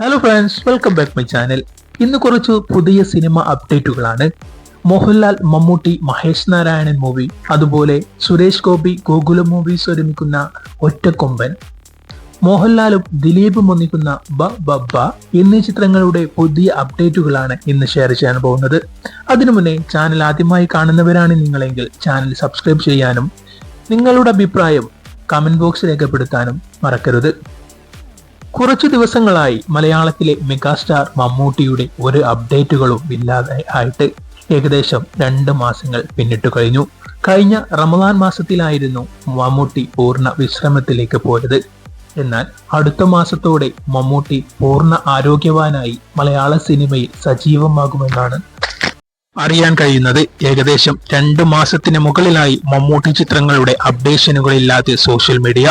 Hello friends welcome back my channel ഇന്ന് കുറച്ച് പുതിയ സിനിമ അപ്ഡേറ്റുകളാണ് മോഹൻലാൽ മമ്മൂട്ടി മഹേഷ് നാരായണൻ മൂവി അതുപോലെ സുരേഷ് ഗോപി ഗോകുലം മൂവീസ് ഒരുമിക്കുന്ന ഒറ്റക്കൊമ്പൻ മോഹൻലാലും ദിലീപും ഒന്നിക്കുന്ന ബ ബ എന്നീ ചിത്രങ്ങളുടെ പുതിയ അപ്ഡേറ്റുകളാണ് ഇന്ന് ഷെയർ ചെയ്യാൻ പോകുന്നത്. അതിനു മുന്നേ ചാനൽ ആദ്യമായി കാണുന്നവരാണ് നിങ്ങളെങ്കിൽ ചാനൽ സബ്സ്ക്രൈബ് ചെയ്യാനും നിങ്ങളുടെ അഭിപ്രായം കമന്റ് ബോക്സ് രേഖപ്പെടുത്താനും മറക്കരുത്. കുറച്ചു ദിവസങ്ങളായി മലയാളത്തിലെ മെഗാസ്റ്റാർ മമ്മൂട്ടിയുടെ ഒരു അപ്ഡേറ്റുകളും ഇല്ലാതെ ആയിട്ട് ഏകദേശം രണ്ട് മാസങ്ങൾ പിന്നിട്ടു കഴിഞ്ഞു. കഴിഞ്ഞ റമദാൻ മാസത്തിലായിരുന്നു മമ്മൂട്ടി പൂർണ വിശ്രമത്തിലേക്ക് പോയത്. എന്നാൽ അടുത്ത മാസത്തോടെ മമ്മൂട്ടി പൂർണ ആരോഗ്യവാനായി മലയാള സിനിമയിൽ സജീവമാകുമെന്നാണ് അറിയാൻ കഴിയുന്നത്. ഏകദേശം രണ്ട് മാസത്തിന് മുകളിലായി മമ്മൂട്ടി ചിത്രങ്ങളുടെ അപ്ഡേഷനുകളില്ലാതെ സോഷ്യൽ മീഡിയ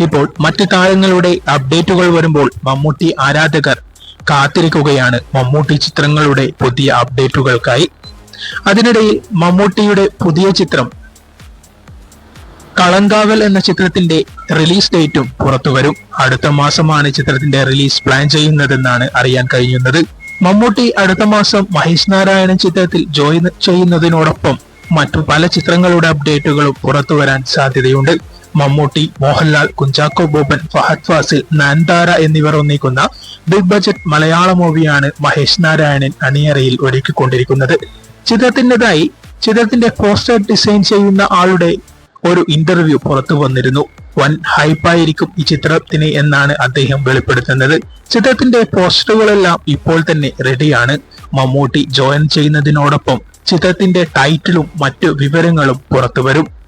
ഇപ്പോൾ മറ്റു താരങ്ങളുടെ അപ്ഡേറ്റുകൾ വരുമ്പോൾ മമ്മൂട്ടി ആരാധകർ കാത്തിരിക്കുകയാണ്. മമ്മൂട്ടി ചിത്രങ്ങളുടെ പുതിയ അപ്ഡേറ്റുകൾക്കായി അതിനിടയിൽ മമ്മൂട്ടിയുടെ പുതിയ ചിത്രം കളങ്കാവൽ എന്ന ചിത്രത്തിന്റെ റിലീസ് ഡേറ്റും പുറത്തുവരും അടുത്ത മാസമാണ് ചിത്രത്തിന്റെ റിലീസ് പ്ലാൻ ചെയ്യുന്നതെന്നാണ് അറിയാൻ കഴിയുന്നത്. മമ്മൂട്ടി അടുത്ത മാസം മഹേഷ് നാരായണൻ ചിത്രത്തിൽ ജോയിൻ ചെയ്യുന്നതിനോടൊപ്പം മറ്റു പല ചിത്രങ്ങളുടെ അപ്ഡേറ്റുകളും പുറത്തു വരാൻ സാധ്യതയുണ്ട്. മമ്മൂട്ടി മോഹൻലാൽ കുഞ്ചാക്കോ ബോബൻ ഫഹദ് ഫാസിൽ നാൻതാര എന്നിവർ ഒന്നിക്കുന്ന ബിഗ് ബജറ്റ് മലയാള മൂവിയാണ് മഹേഷ് നാരായണൻ അണിയറയിൽ ഒരുക്കിക്കൊണ്ടിരിക്കുന്നത്. ചിത്രത്തിന്റെതായി ചിത്രത്തിന്റെ പോസ്റ്റർ ഡിസൈൻ ചെയ്യുന്ന ആളുടെ ഒരു ഇന്റർവ്യൂ പുറത്തു വന്നിരുന്നു. വൻ ഹൈപ്പായിരിക്കും ഈ ചിത്രത്തിന് എന്നാണ് അദ്ദേഹം വെളിപ്പെടുത്തുന്നത്. ചിത്രത്തിന്റെ പോസ്റ്ററുകളെല്ലാം ഇപ്പോൾ തന്നെ റെഡിയാണ്. മമ്മൂട്ടി ജോയിൻ ചെയ്യുന്നതിനോടൊപ്പം ചിത്രത്തിന്റെ ടൈറ്റിലും മറ്റു വിവരങ്ങളും പുറത്തുവരും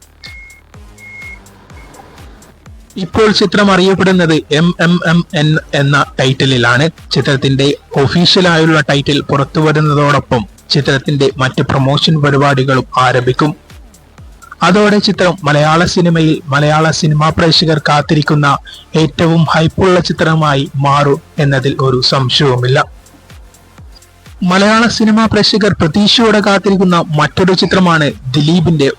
ഇപ്പോൾ ചിത്രം അറിയപ്പെടുന്നത് എം എം എം എൻ എന്ന ടൈറ്റിലിലാണ്. ചിത്രത്തിന്റെ ഒഫീഷ്യലായുള്ള ടൈറ്റിൽ പുറത്തു വരുന്നതോടൊപ്പം ചിത്രത്തിന്റെ മറ്റ് പ്രൊമോഷൻ പരിപാടികളും ആരംഭിക്കും. അതോടെ ചിത്രം മലയാള സിനിമയിൽ മലയാള സിനിമാ പ്രേക്ഷകർ കാത്തിരിക്കുന്ന ഏറ്റവും ഹൈപ്പുള്ള ചിത്രമായി മാറും എന്നതിൽ ഒരു സംശയവുമില്ല. മലയാള സിനിമാ പ്രേക്ഷകർ പ്രതീക്ഷയോടെ കാത്തിരിക്കുന്ന മറ്റൊരു ചിത്രമാണ് ദിലീപിന്റെ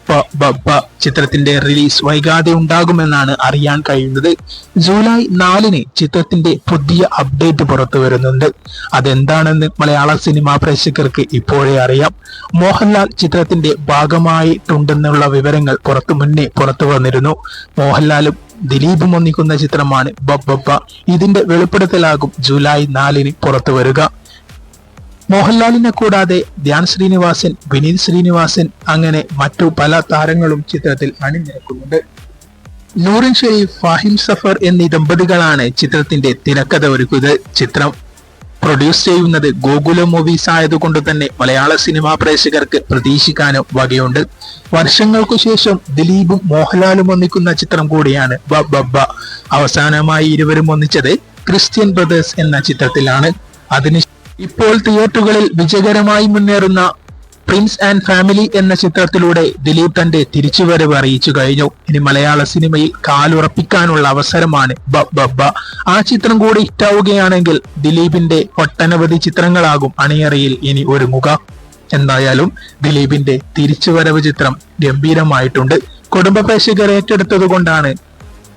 ചിത്രത്തിന്റെ റിലീസ്. വൈകാതെ ഉണ്ടാകുമെന്നാണ് അറിയാൻ കഴിയുന്നത്. ജൂലൈ നാലിന് ചിത്രത്തിന്റെ പുതിയ അപ്ഡേറ്റ് പുറത്തു വരുന്നുണ്ട്. അതെന്താണെന്ന് മലയാള സിനിമാ പ്രേക്ഷകർക്ക് ഇപ്പോഴേ അറിയാം. മോഹൻലാൽ ചിത്രത്തിന്റെ ഭാഗമായിട്ടുണ്ടെന്നുള്ള വിവരങ്ങൾ പുറത്തു മുന്നേ പുറത്തു വന്നിരുന്നു. മോഹൻലാലും ദിലീപും ഒന്നിക്കുന്ന ചിത്രമാണ് ബബ്ബ. ഇതിന്റെ വെളിപ്പെടുത്തലാകും ജൂലൈ നാലിന് പുറത്തു വരിക. മോഹൻലാലിനെ കൂടാതെ ധ്യാൻ ശ്രീനിവാസൻ വിനീത് ശ്രീനിവാസൻ അങ്ങനെ മറ്റു പല താരങ്ങളും ചിത്രത്തിൽ അണിനിരക്കുന്നുണ്ട്. നൂറിൻ ഷെരീഫ് ഫാഹിം സഫർ എന്നീ ദമ്പതികളാണ് ചിത്രത്തിന്റെ തിരക്കഥ ഒരുക്കുന്നത് ചിത്രം പ്രൊഡ്യൂസ് ചെയ്യുന്നത് ഗോകുല മൂവീസ് ആയതുകൊണ്ട് തന്നെ മലയാള സിനിമാ പ്രേക്ഷകർക്ക് പ്രതീക്ഷിക്കാനും വകയുണ്ട്. വർഷങ്ങൾക്കു ശേഷം ദിലീപും മോഹൻലാലും ഒന്നിക്കുന്ന ചിത്രം കൂടിയാണ് ബബ്ബ അവസാനമായി ഇരുവരും ഒന്നിച്ചത് ക്രിസ്ത്യൻ ബ്രദേഴ്സ് എന്ന ചിത്രത്തിലാണ്. അതിന് ഇപ്പോൾ തിയേറ്ററുകളിൽ വിജയകരമായി മുന്നേറുന്ന പ്രിൻസ് ആൻഡ് ഫാമിലി എന്ന ചിത്രത്തിലൂടെ ദിലീപ് തന്റെ തിരിച്ചുവരവ് അറിയിച്ചു കഴിഞ്ഞു. ഇനി മലയാള സിനിമയിൽ കാലുറപ്പിക്കാനുള്ള അവസരമാണ് ബബ്ബ. ആ ചിത്രം കൂടി ഹിറ്റാവുകയാണെങ്കിൽ ദിലീപിന്റെ ഒട്ടനവധി ചിത്രങ്ങളാകും അണിയറയിൽ ഇനി ഒരുങ്ങുക. എന്തായാലും ദിലീപിന്റെ തിരിച്ചുവരവ് ചിത്രം ഗംഭീരമായിട്ടുണ്ട്. കുടുംബ പ്രേക്ഷകർ ഏറ്റെടുത്തത് കൊണ്ടാണ്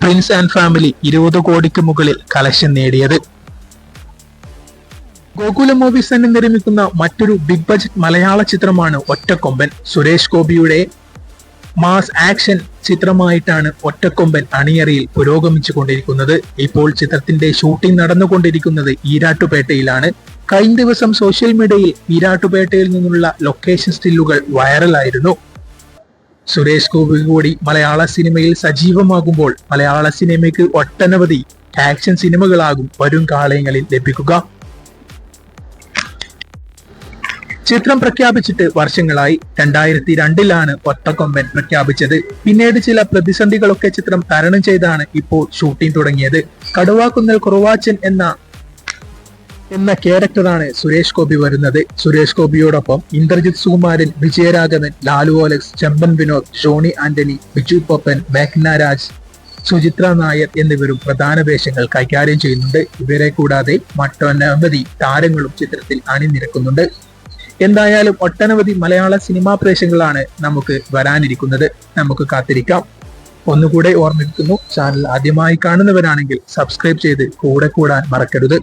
പ്രിൻസ് ആൻഡ് ഫാമിലി ഇരുപത് കോടിക്ക് മുകളിൽ കലക്ഷൻ നേടിയത്. ഗോകുലം മൂവീസ് തന്നെ നിർമ്മിക്കുന്ന മറ്റൊരു ബിഗ് ബജറ്റ് മലയാള ചിത്രമാണ് ഒറ്റക്കൊമ്പൻ. സുരേഷ് ഗോപിയുടെ മാസ് ആക്ഷൻ ചിത്രമായിട്ടാണ് ഒറ്റക്കൊമ്പൻ അണിയറയിൽ പുരോഗമിച്ചു കൊണ്ടിരിക്കുന്നത് ഇപ്പോൾ ചിത്രത്തിന്റെ ഷൂട്ടിംഗ് നടന്നുകൊണ്ടിരിക്കുന്നത് ഈരാട്ടുപേട്ടയിലാണ്. കഴിഞ്ഞ ദിവസം സോഷ്യൽ മീഡിയയിൽ ഈരാട്ടുപേട്ടയിൽ നിന്നുള്ള ലൊക്കേഷൻ സ്റ്റില്ലുകൾ വൈറലായിരുന്നു സുരേഷ് ഗോപി കൂടി മലയാള സിനിമയിൽ സജീവമാകുമ്പോൾ മലയാള സിനിമയ്ക്ക് ഒട്ടനവധി ആക്ഷൻ സിനിമകളാകും വരും കാലങ്ങളിൽ ലഭിക്കുക. ചിത്രം പ്രഖ്യാപിച്ചിട്ട് വർഷങ്ങളായി. രണ്ടായിരത്തി രണ്ടിലാണ് ഒറ്റക്കൊമ്പൻ പ്രഖ്യാപിച്ചത്. പിന്നീട് ചില പ്രതിസന്ധികളൊക്കെ ചിത്രം തരണം ചെയ്താണ് ഇപ്പോൾ ഷൂട്ടിംഗ് തുടങ്ങിയത്. കടുവാക്കുന്നൽ കുറവാച്ചൻ എന്ന എന്ന ക്യാരക്ടറാണ് സുരേഷ് ഗോപി വരുന്നത്. സുരേഷ് ഗോപിയോടൊപ്പം ഇന്ദ്രജിത് സുകുമാരൻ വിജയരാഘവൻ ലാലു ഓലക്സ് ചെമ്പൻ വിനോദ് ഷോണി ആന്റണി ബിജു പൊപ്പൻ മേഘ്ന രാജ് സുചിത്ര നായർ എന്നിവരും പ്രധാന വേഷങ്ങൾ കൈകാര്യം ചെയ്യുന്നുണ്ട്. ഇവരെ കൂടാതെ മറ്റൊനവധി താരങ്ങളും ചിത്രത്തിൽ അണിനിരക്കുന്നുണ്ട്. എന്തായാലും ഒട്ടനവധി മലയാള സിനിമാ പ്രേക്ഷകളാണ് നമുക്ക് വരാനിരിക്കുന്നത്. നമുക്ക് കാത്തിരിക്കാം. ഒന്നുകൂടെ ഓർമ്മിപ്പിക്കുന്നു ചാനൽ ആദ്യമായി കാണുന്നവരാണെങ്കിൽ സബ്സ്ക്രൈബ് ചെയ്ത് കൂടെ കൂടാൻ മറക്കരുത്.